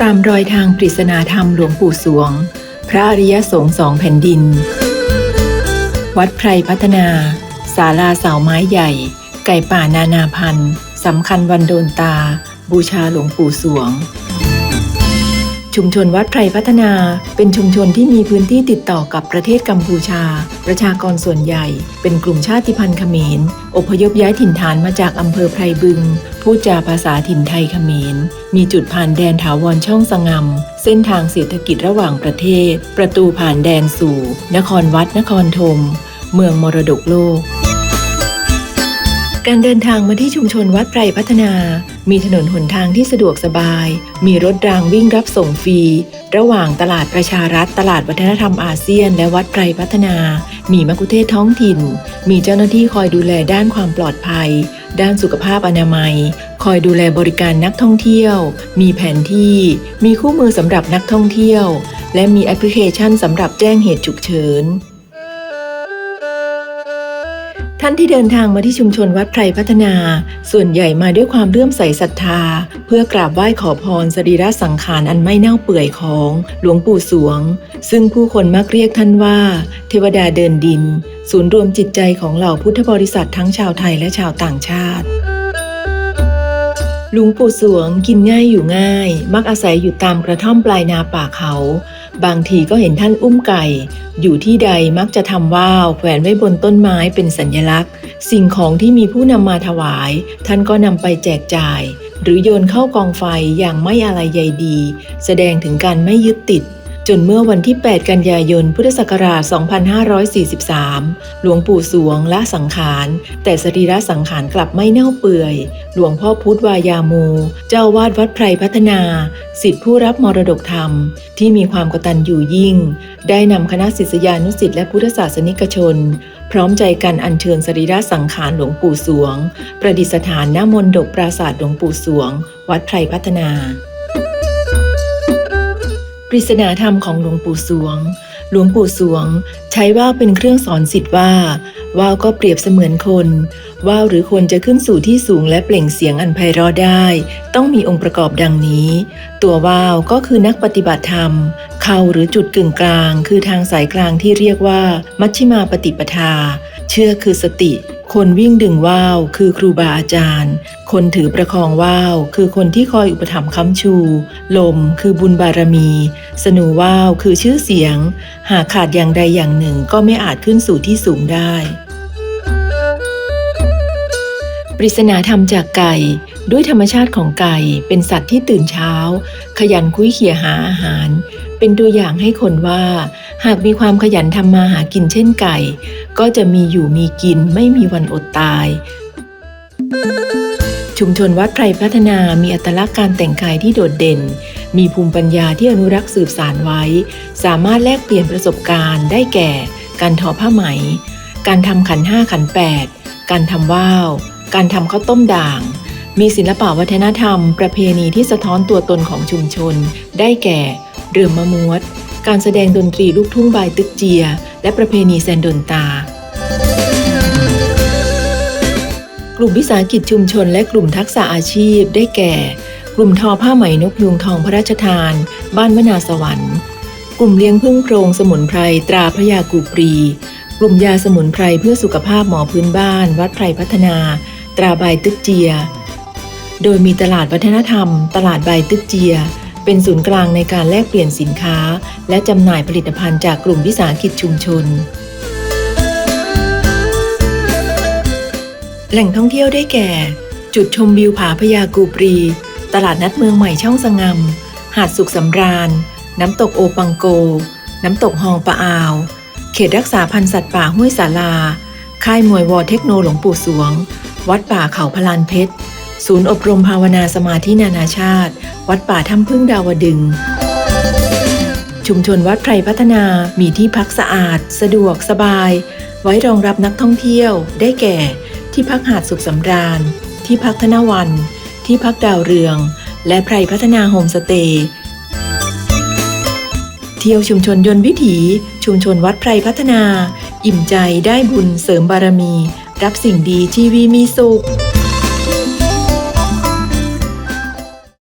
ตามรอยทางปริศนาธรรมหลวงปู่สวง พระอริยสงฆ์สองแผ่นดิน วัดไพรพัฒนาศาลาเสาไม้ใหญ่ ไก่ป่านานาพันธุ์สำคัญวันโดนตา บูชาหลวงปู่สวง ชุมชนวัดไพรพัฒนาเป็นชุมชนที่มีพื้นที่ติดต่อกับประเทศกัมพูชา ประชากรส่วนใหญ่ เป็นกลุ่มชาติพันธุ์เขมร อพยพย้ายถิ่นฐานมาจากอำเภอไพรบึง พูดจาภาษาถิ่นไทยเขมร มีจุดผ่านแดนถาวรช่องสงำเส้นทางเศรษฐกิจระหว่างประเทศ ประตูผ่านแดนสู่ นครวัดนครธมเมืองมรดกโลก การเดินทางมาที่ชุมชนวัดไพรพัฒนา มีถนนหนทางที่สะดวกสบาย มีรถรางวิ่งรับส่งฟรี ระหว่างตลาดประชารัฐ ตลาดวัฒนธรรมอาเซียน และวัดไพรพัฒนา มีมักคุเทศท้องถิ่น มีเจ้าหน้าที่คอยดูแลด้านความปลอดภัย ด้านสุขภาพอนามัย คอยดูแลบริการนักท่องเที่ยว มีแผนที่ มีคู่มือสำหรับนักท่องเที่ยว และมีแอปพลิเคชันสำหรับแจ้งเหตุฉุกเฉิน ท่านที่เดินทางมาที่ชุมชนวัดไพรพัฒนา ส่วนใหญ่มาด้วยความเลื่อมใสศรัทธา เพื่อกราบไหว้ขอพรสรีระสังขารอันไม่เน่าเปื่อยของหลวงปู่สวง ซึ่งผู้คนมักเรียกท่านว่า เทวดาเดินดิน ศูนย์รวมจิตใจของเหล่าพุทธบริษัททั้งชาวไทยและชาวต่างชาติลวงปู่สวงกินง่ายอยู่ง่าย มักอาศัยอยู่ตามกระท่อมปลายนาป่าเขา บางทีก็เห็นท่านอุ้มไก่ อยู่ที่ใดมักจะทำว่าวแขวนไว้บนต้นไม้เป็นสัญลักษณ์ สิ่งของที่มีผู้นำมาถวาย ท่านก็นำไปแจกจ่าย หรือโยนเข้ากองไฟอย่างไม่อะไรใยดี แสดงถึงการไม่ยึดติด จนเมื่อวันที่ 8 กันยายน พุทธศักราช 2543 หลวงปู่สวงละสังขาร แต่สรีระสังขารกลับไม่เน่าเปื่อย หลวงพ่อพุทธวายาโมเจ้าวาดวัดไพรพัฒนา สิทธิผู้รับมรดกธรรม ที่มีความกตัญญูยิ่ง ได้นำคณะศิษยานุศิษย์และพุทธศาสนิกชน พร้อมใจกันอัญเชิญสรีระสังขารหลวงปู่สวง ประดิษฐานณมณฑปปราสาทหลวงปู่สวง วัดไพรพัฒนา ปริศนาธรรมของหลวงปู่สวง หลวงปู่สวง ใช้ว่าวเป็นเครื่องสอนสิทธิ์ว่า ว่าวก็เปรียบเสมือนคน ว่าวหรือคนจะขึ้นสู่ที่สูงและเปล่งเสียงอันไพเราะได้ ต้องมีองค์ประกอบดังนี้ ตัวว่าวก็คือนักปฏิบัติธรรม เข่าหรือจุดกึ่งกลาง คือทางสายกลางที่เรียกว่า มัชฌิมาปฏิปทา เชื่อคือสติ คนวิ่งดึงว่าวคือครูบาอาจารย์ คนถือประคองว่าวคือคนที่คอยอุปถัมภ์ค้ำชู ลมคือบุญบารมี สนูว่าวคือชื่อเสียง หากขาดอย่างใดอย่างหนึ่งก็ไม่อาจขึ้นสู่ที่สูงได้ ปริศนาธรรมจากไก่ ด้วยธรรมชาติของไก่เป็นสัตว์ที่ตื่นเช้า ขยันคุ้ยเขี่ยหาอาหาร เป็นตัวอย่างให้คนว่า หากมีความขยันทำมาหากินเช่นไก่ ก็จะมีอยู่มีกินไม่มีวันอดตาย ชุมชนวัดไพรพัฒนามีอัตลักษณ์การแต่งกายที่โดดเด่น มีภูมิปัญญาที่อนุรักษ์สืบสานไว้ สามารถแลกเปลี่ยนประสบการณ์ ได้แก่ การทอผ้าไหม การทำขันห้าขันแปดการทำว่าว การทำข้าวต้มด่าง มีศิลปะวัฒนธรรม ประเพณีที่สะท้อนตัวตนของชุมชน ได้แก่ เรือมะมวด การแสดงดนตรีลูกทุ่งบายตึกเจีย และประเพณีแซนดนตากลุ่มวิสาหกิจชุมชนและกลุ่มทักษะอาชีพได้แก่ กลุ่มทอผ้าไหมนกยุงทองพระราชทาน บ้านมนาสวรรค์ กลุ่มเลี้ยงพึ่งโพรงสมุนไพรตราพระยากูปรี กลุ่มยาสมุนไพรเพื่อสุขภาพหมอพื้นบ้าน วัดไพรพัฒนา ตราบายตึกเจีย โดยมีตลาดวัฒนธรรม ตลาดบายตึกเจีย เป็นศูนย์กลางในการแลกเปลี่ยนสินค้า และจำหน่ายผลิตภัณฑ์จากกลุ่มวิสาหกิจชุมชน แหล่งท่องเที่ยวได้แก่ จุดชมวิวผาพญากูปรี ตลาดนัดเมืองใหม่ช่องสงมหาดสุขสำราญ น้ำตกโอปังโก น้ำตกฮองปะอาว เขตรักษาพันธุ์สัตว์ป่าห้วยสาลา ค่ายมวยวอเทคโนหลวงปู่สวง วัดป่าเขาพลานเพชร ศูนย์อบรมภาวนาสมาธินานาชาติ วัดป่าถ้ำพึ่งดาวดึง ชุมชนวัดไพรพัฒนามีที่พักสะอาด สะดวกสบาย ไว้รองรับนักท่องเที่ยว ได้แก่ ที่พักหาดสุขสำราญ ที่พักธนวัน ที่พักดาวเรือง และไพรพัฒนาโฮมสเตย์เที่ยวชุมชนยนต์วิถี ชุมชนวัดไพรพัฒนา อิ่มใจได้บุญเสริมบารมี รับสิ่งดีชีวีมีสุข